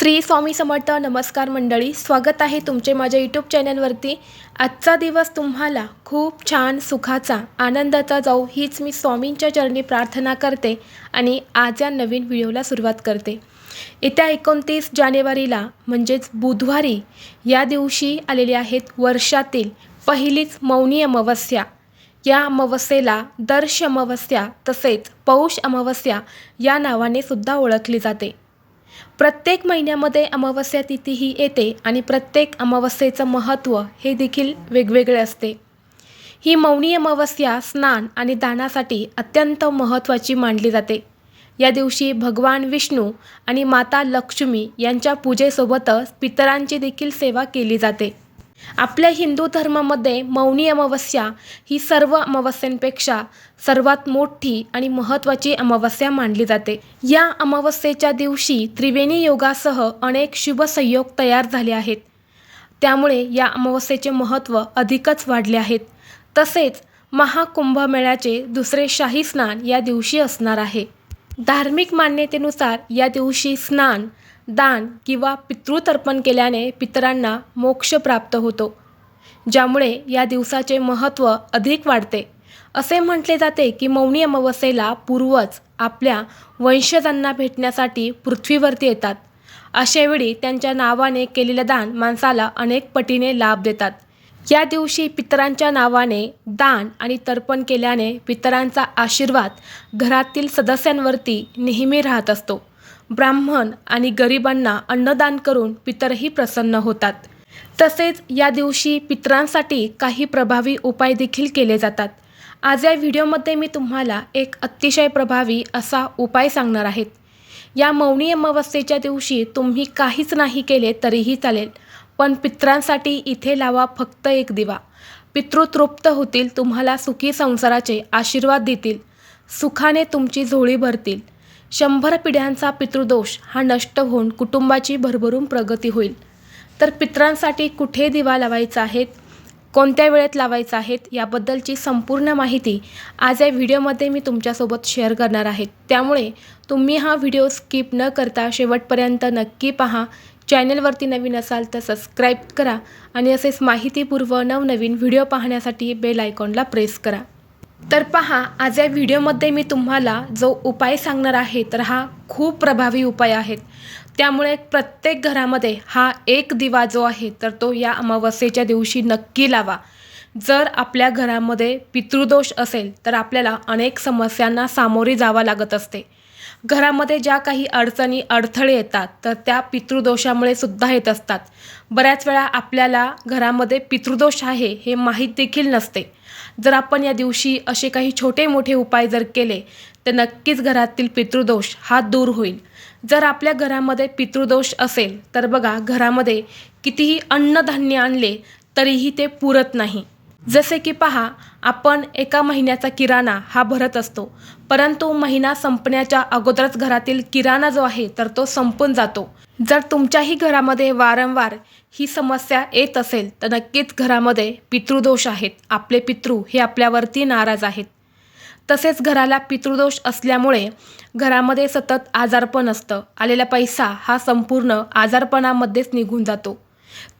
श्री स्वामी समर्थ नमस्कार मंडळी स्वागत आहे तुमचे माझ्या यूट्यूब चॅनलवरती आजचा दिवस तुम्हाला खूप छान सुखाचा आनंदाचा जाऊ हीच मी स्वामींच्या चरणी प्रार्थना करते आणि आज या नवीन व्हिडिओला सुरुवात करते. येत्या एकोणतीस जानेवारीला म्हणजेच बुधवारी या दिवशी आलेली आहेत वर्षातील पहिलीच मौनी अमावस्या. या अमावस्येला दर्श अमावस्या तसेच पौष अमावस्या या नावाने सुद्धा ओळखली जाते. प्रत्येक महिन्यामध्ये अमावस्या तिथी ही येते आणि प्रत्येक अमावस्येचं महत्त्व हे देखील वेगवेगळे असते. ही मौनी अमावस्या स्नान आणि दानासाठी अत्यंत महत्त्वाची मानली जाते. या दिवशी भगवान विष्णू आणि माता लक्ष्मी यांच्या पूजेसोबतच पितरांची देखील सेवा केली जाते. आपल्या हिंदू धर्मामध्ये मौनी अमावस्या ही सर्व अमावस्यांपेक्षा सर्वात मोठी आणि महत्त्वाची अमावस्या मानली जाते. या अमावस्येच्या दिवशी त्रिवेणी योगासह अनेक शुभ संयोग तयार झाले आहेत. त्यामुळे या अमावस्येचे महत्त्व अधिकच वाढले आहेत. तसेच महाकुंभमेळ्याचे दुसरे शाही स्नान या दिवशी असणार आहे. धार्मिक मान्यतेनुसार या दिवशी स्नान दान किंवा पितृतर्पण केल्याने पितरांना मोक्ष प्राप्त होतो ज्यामुळे या दिवसाचे महत्त्व अधिक वाढते. असे म्हटले जाते की मौनी अमावस्येला पूर्वज आपल्या वंशजांना भेटण्यासाठी पृथ्वीवरती येतात. अशावेळी त्यांच्या नावाने केलेले दान माणसाला अनेक पटीने लाभ देतात. या दिवशी पितरांच्या नावाने दान आणि तर्पण केल्याने पितरांचा आशीर्वाद घरातील सदस्यांवरती नेहमी राहत असतो. ब्राह्मण आणि गरिबांना अन्नदान करून पितरही प्रसन्न होतात. तसेच या दिवशी पितरांसाठी काही प्रभावी उपाय देखील केले जातात. आज या व्हिडिओमध्ये मी तुम्हाला एक अतिशय प्रभावी असा उपाय सांगणार आहेत या मौनी अमावस्येच्या दिवशी तुम्ही काहीच नाही केले तरीही चालेल पण पितरांसाठी इथे लावा फक्त एक दिवा. पितृ तृप्त होतील तुम्हाला सुखी संसाराचे आशीर्वाद देतील. सुखाने तुमची झोळी भरतील. शंभर पिढ्यांचा पितृदोष हा नष्ट होऊन कुटुंबाची भरभरून प्रगती होईल. तर पितरांसाठी कुठे दिवा लावायचा आहेत? कोणत्या वेळेत लावायचा आहेत? याबद्दलची संपूर्ण माहिती आज या व्हिडिओमध्ये मी तुमच्यासोबत शेअर करणार आहे. त्यामुळे तुम्ही हा व्हिडिओ स्किप न करता शेवटपर्यंत नक्की पहा. चॅनलवरती नवीन असाल तर सबस्क्राईब करा आणि असेच माहितीपूर्व नवनवीन व्हिडिओ पाहण्यासाठी बेल आयकॉनला प्रेस करा. तर पहा आज या व्हिडिओमध्ये मी तुम्हाला जो उपाय सांगणार आहे तर हा खूप प्रभावी उपाय आहेत त्यामुळे प्रत्येक घरामध्ये हा एक दिवा जो आहे तर तो या अमावस्येच्या दिवशी नक्की लावा. जर आपल्या घरामध्ये पितृदोष असेल तर आपल्याला अनेक समस्यांना सामोरे जावं लागत असते. घरामध्ये ज्या काही अडचणी अडथळे येतात तर त्या पितृदोषामुळे सुद्धा येत असतात. बऱ्याच वेळा आपल्याला घरामध्ये पितृदोष आहे हे माहीत देखील नसते. जर आपण या दिवशी असे काही छोटे मोठे उपाय जर केले तर नक्कीच घरातील पितृदोष हा दूर होईल. जर आपल्या घरामध्ये पितृदोष असेल तर बघा घरामध्ये कितीही अन्नधान्य आणले तरीही ते पुरत नाही. जसे की पहा आपण एका महिन्याचा किराणा हा भरत असतो परंतु महिना संपण्याच्या अगोदरच घरातील किराणा जो आहे तर तो संपून जातो. जर तुमच्याही घरामध्ये वारंवार ही समस्या येत असेल तर नक्कीच घरामध्ये पितृदोष आहेत. आपले पितृ हे आपल्यावरती नाराज आहेत. तसेच घराला पितृदोष असल्यामुळे घरामध्ये सतत आजारपण असतं. आलेला पैसा हा संपूर्ण आजारपणामध्येच निघून जातो.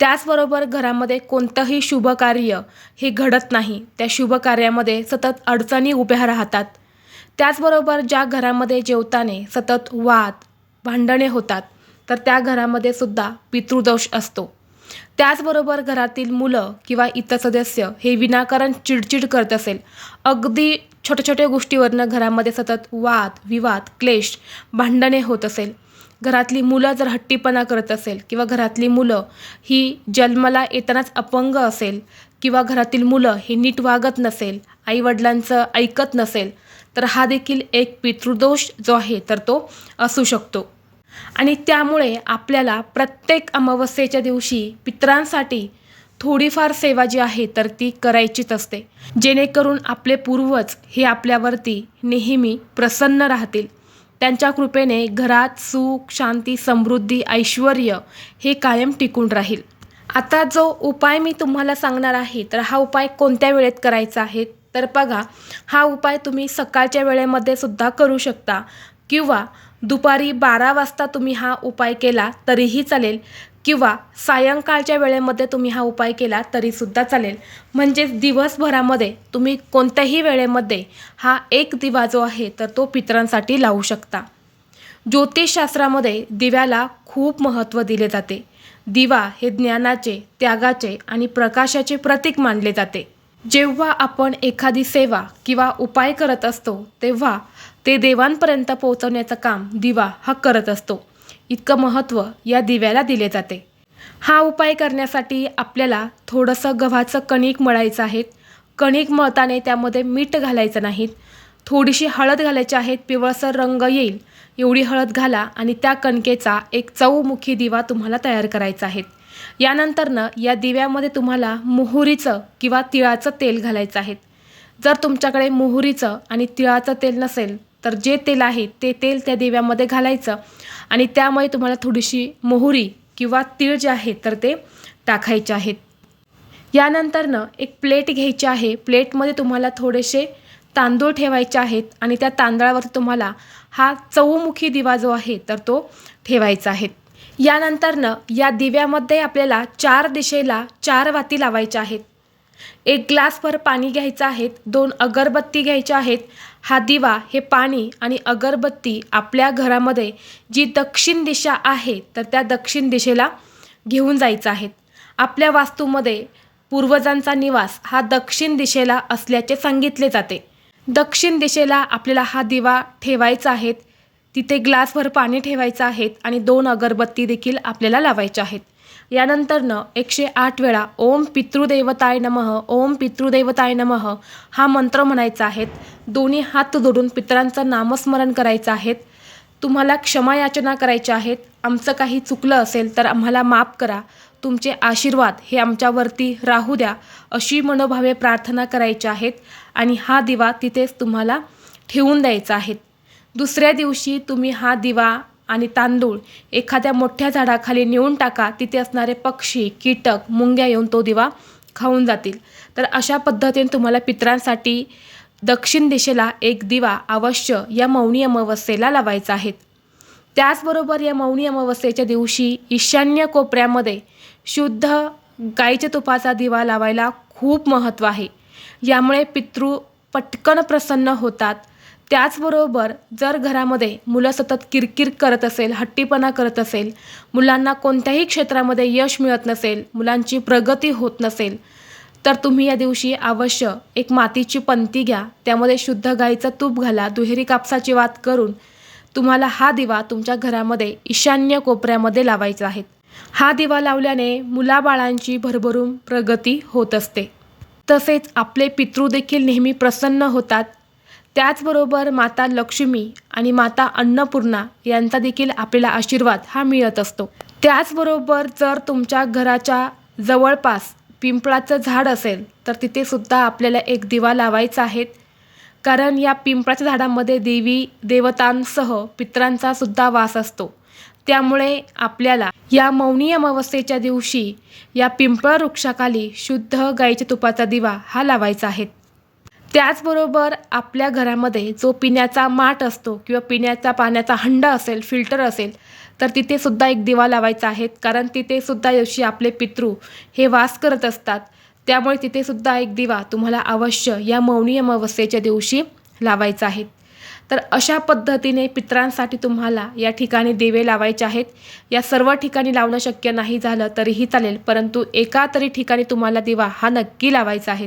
त्याचबरोबर घरामध्ये कोणतंही शुभ कार्य हे घडत नाही. त्या शुभ कार्यामध्ये सतत अडचणी उभ्या राहतात. त्याचबरोबर ज्या घरामध्ये जेवताने सतत वाद भांडणे होतात तर त्या घरामध्ये सुद्धा पितृदोष असतो. त्याचबरोबर घरातील मुलं किंवा इतर सदस्य हे विनाकारण चिडचिड करत असेल. अगदी छोट्या छोट्या गोष्टीवरनं घरामध्ये सतत वाद विवाद क्लेश भांडणे होत असेल. घरातली मुलं जर हट्टीपणा करत असेल किंवा घरातली मुलं ही जन्माला येतानाच अपंग असेल किंवा घरातील मुलं हे नीट वागत नसेल आईवडिलांचं ऐकत नसेल तर हा देखील एक पितृदोष जो आहे तर तो असू शकतो. आणि त्यामुळे आपल्याला प्रत्येक अमावस्येच्या दिवशी पितरांसाठी थोडीफार सेवा जी आहे तर ती करायचीच असते. जेणेकरून आपले पूर्वज हे आपल्यावरती नेहमी प्रसन्न राहतील. त्यांच्या कृपेने घरात सुख शांती समृद्धी ऐश्वर हे कायम टिकून राहील. आता जो उपाय मी तुम्हाला सांगणार आहे तर हा उपाय कोणत्या वेळेत करायचा आहे? तर बघा हा उपाय तुम्ही सकाळच्या वेळेमध्ये सुद्धा करू शकता किंवा दुपारी बारा वाजता तुम्ही हा उपाय केला तरीही चालेल. किंवा सायंकाळच्या वेळेमध्ये तुम्ही हा उपाय केला तरीसुद्धा चालेल. म्हणजेच दिवसभरामध्ये तुम्ही कोणत्याही वेळेमध्ये हा एक दिवा जो आहे तर तो पितरांसाठी लावू शकता. ज्योतिषशास्त्रामध्ये दिव्याला खूप महत्त्व दिले जाते. दिवा हे ज्ञानाचे त्यागाचे आणि प्रकाशाचे प्रतीक मानले जाते. जेव्हा आपण एखादी सेवा किंवा उपाय करत असतो तेव्हा ते देवांपर्यंत पोहोचवण्याचं काम दिवा हा करत असतो. इतकं महत्त्व या दिव्याला दिले जाते. हा उपाय करण्यासाठी आपल्याला थोडंसं गव्हाचं कणिक मळायचं आहे. कणिक मळताना त्यामध्ये मीठ घालायचं नाहीत थोडीशी हळद घालायची आहेत पिवळसर रंग येईल. एवढी हळद घाला आणि त्या कणकेचा एक चौमुखी दिवा तुम्हाला तयार करायचा आहे. यानंतरनं या दिव्यामध्ये तुम्हाला मोहरीचं किंवा तिळाचं तेल घालायचं आहे. जर तुमच्याकडे मोहरीचं आणि तिळाचं तेल नसेल तर जे तेल आहे ते तेल त्या दिव्यामध्ये घालायचं. आणि त्यामुळे तुम्हाला थोडीशी मोहरी किंवा तीळ जे आहे तर ते टाकायचे आहेत. यानंतरनं एक प्लेट घ्यायची आहे. प्लेटमध्ये तुम्हाला थोडेसे तांदूळ ठेवायचे आहेत आणि त्या तांदळावर तुम्हाला हा चौमुखी दिवा जो आहे तर तो ठेवायचा आहे. यानंतरनं या दिव्यामध्ये आपल्याला चार दिशेला चार वाती लावायच्या आहेत. एक ग्लासभर पाणी घ्यायचं आहेत दोन अगरबत्ती घ्यायच्या आहेत. हा दिवा हे पाणी आणि अगरबत्ती आपल्या घरामध्ये जी दक्षिण दिशा आहे तर त्या दक्षिण दिशेला घेऊन जायचं आहेत. आपल्या वास्तूमध्ये पूर्वजांचा निवास हा दक्षिण दिशेला असल्याचे सांगितले जाते. दक्षिण दिशेला आपल्याला हा दिवा ठेवायचा आहे तिथे ग्लासभर पाणी ठेवायचं आहेत आणि दोन अगरबत्ती देखील आपल्याला लावायच्या आहेत. यानंतरनं एकशे आठ वेळा ओम पितृदेवताय नमः ओम पितृदेवताय नमः हा मंत्र म्हणायचा आहे दोन्ही हात जोडून पितरांचं नामस्मरण करायचं आहेत. तुम्हाला क्षमायाचना करायच्या आहेत. आमचं काही चुकलं असेल तर आम्हाला माफ करा. तुमचे आशीर्वाद हे आमच्यावरती राहू द्या अशी मनोभावे प्रार्थना करायच्या आहेत आणि हा दिवा तिथेच तुम्हाला ठेवून द्यायचा आहे दुसऱ्या दिवशी तुम्ही हा दिवा आणि तांदूळ. एखाद्या मोठ्या झाडाखाली नेऊन टाका तिथे असणारे पक्षी कीटक मुंग्या येऊन तो दिवा खाऊन जातील. तर अशा पद्धतीने तुम्हाला पितरांसाठी दक्षिण दिशेला एक दिवा अवश्य या मौनी अमावस्येला लावायचा आहे. त्याचबरोबर या मौनी अमावस्येच्या दिवशी ईशान्य कोपऱ्यामध्ये शुद्ध गाईच्या तुपाचा दिवा लावायला खूप महत्त्व आहे. यामुळे पितृ पटकन प्रसन्न होतात त्याचबरोबर जर घरामध्ये मुलं सतत किरकिर करत असेल हट्टीपणा करत असेल मुलांना कोणत्याही क्षेत्रामध्ये यश मिळत नसेल मुलांची प्रगती होत नसेल तर तुम्ही या दिवशी अवश्य एक मातीची पंती घ्या. त्यामध्ये शुद्ध गाईचं तूप घाला दुहेरी कापसाची वात करून तुम्हाला हा दिवा तुमच्या घरामध्ये ईशान्य कोपऱ्यामध्ये लावायचा आहे. हा दिवा लावल्याने मुलाबाळांची भरभरून प्रगती होत असते. तसेच आपले पितृ देखील नेहमी प्रसन्न होतात. त्याचबरोबर माता लक्ष्मी आणि माता अन्नपूर्णा यांचा देखील आपल्याला आशीर्वाद हा मिळत असतो. त्याचबरोबर जर तुमच्या घराच्या जवळपास पिंपळाचं झाड असेल तर तिथे सुद्धा आपल्याला एक दिवा लावायचा आहे. कारण या पिंपळाच्या झाडामध्ये देवी देवतांसह पित्रांचा सुद्धा वास असतो. त्यामुळे आपल्याला या मौनी अमावस्येच्या दिवशी या पिंपळ वृक्षाखाली शुद्ध गाईच्या तुपाचा दिवा हा लावायचा आहे. त्याचबरोबर आपल्या घरामध्ये जो पिण्याचा माठ असतो किंवा पिण्याचा पाण्याचा हंडा असेल फिल्टर असेल तर तिथे सुद्धा एक दिवा लावायचा आहे. कारण तिथे सुद्धा दिवशी आपले पितृ हे वास करत असतात. त्यामुळे तिथे सुद्धा एक दिवा तुम्हाला अवश्य या मौनी अमावस्येच्या दिवशी लावायचा आहे. तर अशा पद्धतीने पित्रांसाठी तुम्हाला या ठिकाणी दिवे लावायचे आहेत. या सर्व ठिकाणी लावणं शक्य नाही झालं तरीही चालेल परंतु एका तरी ठिकाणी तुम्हाला दिवा हा नक्की लावायचा आहे.